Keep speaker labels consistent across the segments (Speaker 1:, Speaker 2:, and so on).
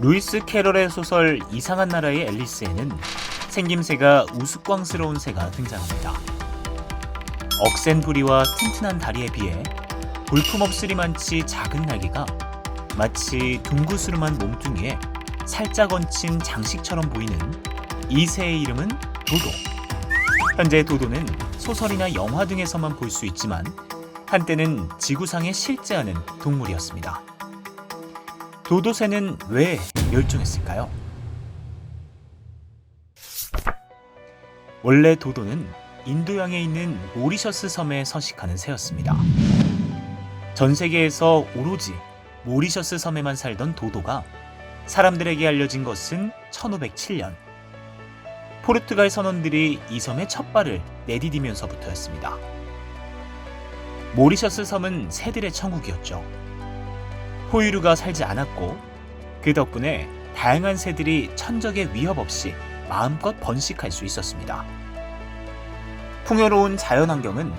Speaker 1: 루이스 캐럴의 소설 이상한 나라의 앨리스에는 생김새가 우스꽝스러운 새가 등장합니다. 억센 부리와 튼튼한 다리에 비해 볼품없으리만치 작은 날개가 마치 둥구스름한 몸뚱이에 살짝 얹힌 장식처럼 보이는 이 새의 이름은 도도. 현재 도도는 소설이나 영화 등에서만 볼 수 있지만 한때는 지구상에 실제하는 동물이었습니다. 도도새는 왜 멸종했을까요? 원래 도도는 인도양에 있는 모리셔스 섬에 서식하는 새였습니다. 전 세계에서 오로지 모리셔스 섬에만 살던 도도가 사람들에게 알려진 것은 1507년. 포르투갈 선원들이 이 섬에 첫 발을 내디디면서부터였습니다. 모리셔스 섬은 새들의 천국이었죠. 포유류가 살지 않았고 그 덕분에 다양한 새들이 천적의 위협 없이 마음껏 번식할 수 있었습니다. 풍요로운 자연환경은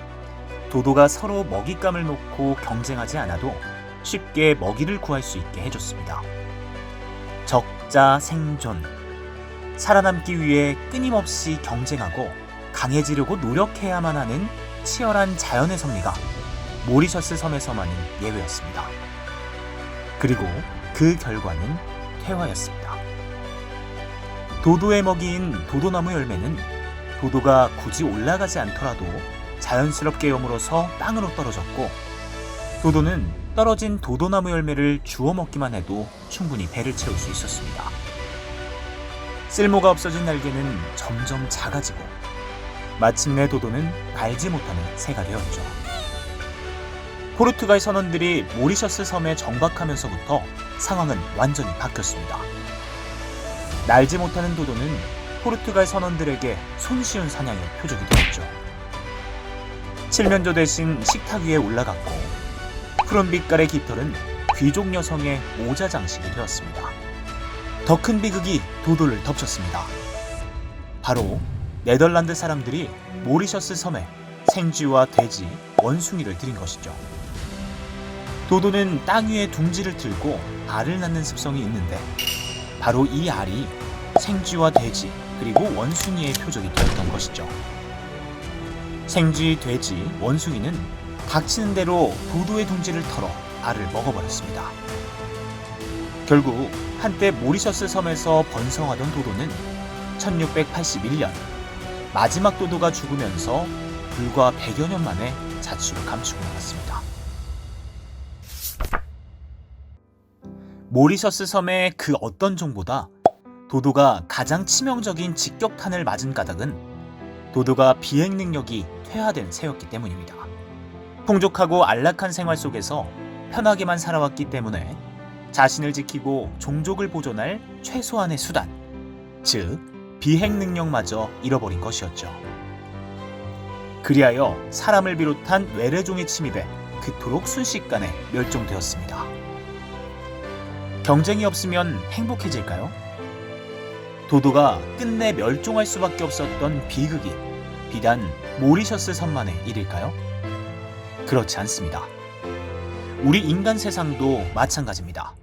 Speaker 1: 도도가 서로 먹잇감을 놓고 경쟁하지 않아도 쉽게 먹이를 구할 수 있게 해줬습니다. 적자 생존. 살아남기 위해 끊임없이 경쟁하고 강해지려고 노력해야만 하는 치열한 자연의 섭리가 모리셔스 섬에서만은 예외였습니다. 그리고 그 결과는 퇴화였습니다. 도도의 먹이인 도도나무 열매는 도도가 굳이 올라가지 않더라도 자연스럽게 여물어서 땅으로 떨어졌고 도도는 떨어진 도도나무 열매를 주워 먹기만 해도 충분히 배를 채울 수 있었습니다. 쓸모가 없어진 날개는 점점 작아지고 마침내 도도는 날지 못하는 새가 되었죠. 포르투갈 선원들이 모리셔스 섬에 정박하면서부터 상황은 완전히 바뀌었습니다. 날지 못하는 도도는 포르투갈 선원들에게 손쉬운 사냥의 표적이 되었죠. 칠면조 대신 식탁 위에 올라갔고 푸른 빛깔의 깃털은 귀족 여성의 모자 장식이 되었습니다. 더 큰 비극이 도도를 덮쳤습니다. 바로 네덜란드 사람들이 모리셔스 섬에 생쥐와 돼지, 원숭이를 들인 것이죠. 도도는 땅 위에 둥지를 틀고 알을 낳는 습성이 있는데 바로 이 알이 생쥐와 돼지 그리고 원숭이의 표적이 되었던 것이죠. 생쥐, 돼지, 원숭이는 닥치는 대로 도도의 둥지를 털어 알을 먹어버렸습니다. 결국 한때 모리셔스 섬에서 번성하던 도도는 1681년 마지막 도도가 죽으면서 불과 100여 년 만에 자취를 감추고 나갔습니다. 모리셔스 섬의 그 어떤 종보다 도도가 가장 치명적인 직격탄을 맞은 까닭은 도도가 비행 능력이 퇴화된 새였기 때문입니다. 풍족하고 안락한 생활 속에서 편하게만 살아왔기 때문에 자신을 지키고 종족을 보존할 최소한의 수단, 즉 비행 능력마저 잃어버린 것이었죠. 그리하여 사람을 비롯한 외래종의 침입에 그토록 순식간에 멸종되었습니다. 경쟁이 없으면 행복해질까요? 도도가 끝내 멸종할 수밖에 없었던 비극이 비단 모리셔스 섬만의 일일까요? 그렇지 않습니다. 우리 인간 세상도 마찬가지입니다.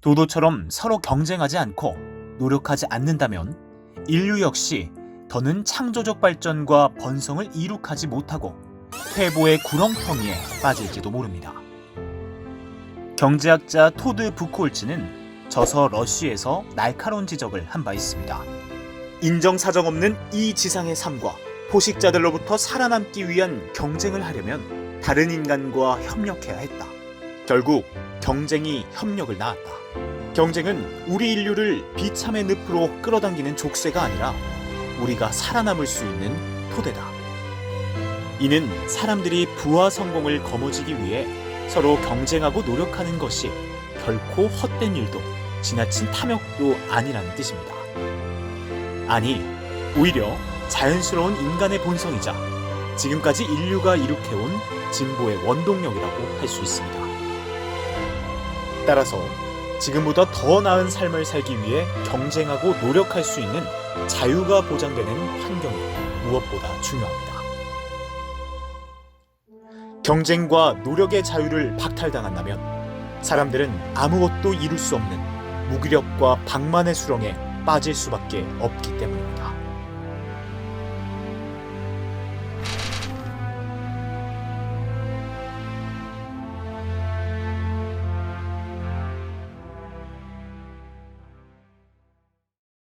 Speaker 1: 도도처럼 서로 경쟁하지 않고 노력하지 않는다면 인류 역시 더는 창조적 발전과 번성을 이룩하지 못하고 퇴보의 구렁텅이에 빠질지도 모릅니다. 경제학자 토드 부콜츠는 저서 러쉬에서 날카로운 지적을 한 바 있습니다. 인정사정 없는 이 지상의 삶과 포식자들로부터 살아남기 위한 경쟁을 하려면 다른 인간과 협력해야 했다. 결국 경쟁이 협력을 낳았다. 경쟁은 우리 인류를 비참의 늪으로 끌어당기는 족쇄가 아니라 우리가 살아남을 수 있는 토대다. 이는 사람들이 부와 성공을 거머쥐기 위해 서로 경쟁하고 노력하는 것이 결코 헛된 일도 지나친 탐욕도 아니라는 뜻입니다. 아니, 오히려 자연스러운 인간의 본성이자 지금까지 인류가 이룩해온 진보의 원동력이라고 할 수 있습니다. 따라서 지금보다 더 나은 삶을 살기 위해 경쟁하고 노력할 수 있는 자유가 보장되는 환경이 무엇보다 중요합니다. 경쟁과 노력의 자유를 박탈당한다면 사람들은 아무것도 이룰 수 없는 무기력과 방만의 수렁에 빠질 수밖에 없기 때문입니다.